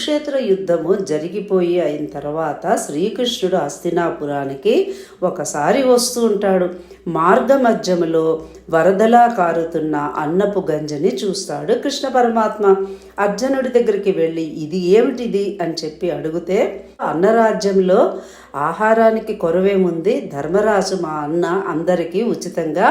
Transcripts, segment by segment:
కురుక్షేత్ర యుద్ధము జరిగిపోయి అయిన తర్వాత శ్రీకృష్ణుడు హస్తినాపురానికి ఒకసారి వస్తూ ఉంటాడు. మార్గ మధ్యములో వరదలా కారుతున్న అన్నపు గంజని చూస్తాడు కృష్ణ పరమాత్మ. అర్జునుడి దగ్గరికి వెళ్ళి ఇది ఏమిటిది? అని చెప్పి అడిగితే అన్నరాజ్యంలో ఆహారానికి కొరవేముంది ధర్మరాజు మా అన్న అందరికీ ఉచితంగా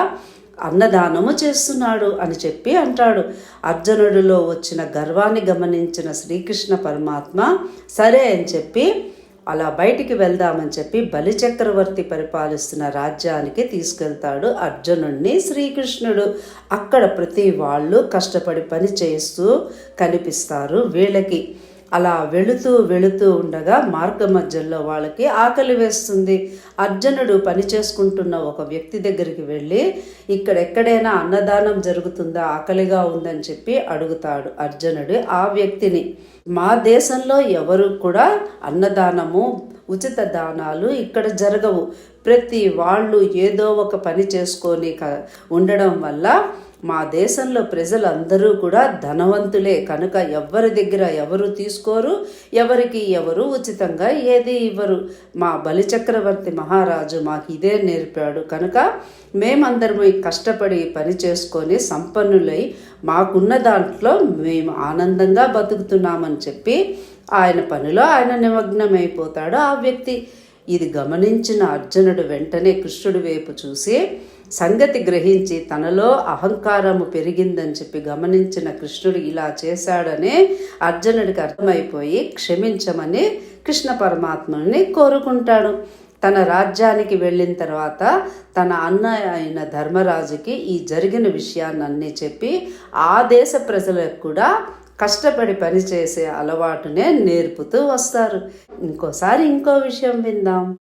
అన్నదానము చేస్తున్నాడు అని చెప్పి అంటాడు. అర్జునుడిలో వచ్చిన గర్వాన్ని గమనించిన శ్రీకృష్ణ పరమాత్మ సరే అని చెప్పి అలా బయటికి వెళ్దామని చెప్పి బలిచక్రవర్తి పరిపాలిస్తున్న రాజ్యానికి తీసుకెళ్తాడు అర్జునుడిని శ్రీకృష్ణుడు. అక్కడ ప్రతి వాళ్ళు కష్టపడి పని చేస్తూ కనిపిస్తారు వీళ్ళకి. అలా వెళుతూ వెళుతూ ఉండగా మార్గ మధ్యలో వాళ్ళకి ఆకలి వేస్తుంది. అర్జునుడు పని చేసుకుంటున్న ఒక వ్యక్తి దగ్గరికి వెళ్ళి ఇక్కడ ఎక్కడైనా అన్నదానం జరుగుతుందా? ఆకలిగా ఉందని చెప్పి అడుగుతాడు అర్జునుడు ఆ వ్యక్తిని. మా దేశంలో ఎవరు కూడా అన్నదానము ఉచిత దానాలు ఇక్కడ జరగవు. ప్రతి వాళ్ళు ఏదో ఒక పని చేసుకొని క- ఉండడం వల్ల మా దేశంలో ప్రజలందరూ కూడా ధనవంతులే. కనుక ఎవరి దగ్గర ఎవరు తీసుకోరు ఎవరికి ఎవరు ఉచితంగా ఏది ఇవ్వరు. మా బలిచక్రవర్తి మహారాజు మాకు ఇదే నేర్పాడు. కనుక మేమందరము కష్టపడి పని చేసుకొని సంపన్నులై మాకున్న దాంట్లో మేము ఆనందంగా బతుకుతున్నామని చెప్పి ఆయన పనిలో ఆయన నిమగ్నమైపోతాడు ఆ వ్యక్తి. ఇది గమనించిన అర్జునుడు వెంటనే కృష్ణుడి వైపు చూసి సంగతి గ్రహించి తనలో అహంకారము పెరిగిందని చెప్పి గమనించిన కృష్ణుడు ఇలా చేశాడని అర్జునుడికి అర్థమైపోయి క్షమించమని కృష్ణ పరమాత్మని కోరుకుంటాడు. తన రాజ్యానికి వెళ్ళిన తర్వాత తన అన్న అయిన ధర్మరాజుకి ఈ జరిగిన విషయాన్ని చెప్పి ఆ దేశ ప్రజలకు కూడా కష్టపడి పనిచేసే అలవాటునే నేర్పుతూ వస్తారు. ఇంకోసారి ఇంకో విషయం విందాం.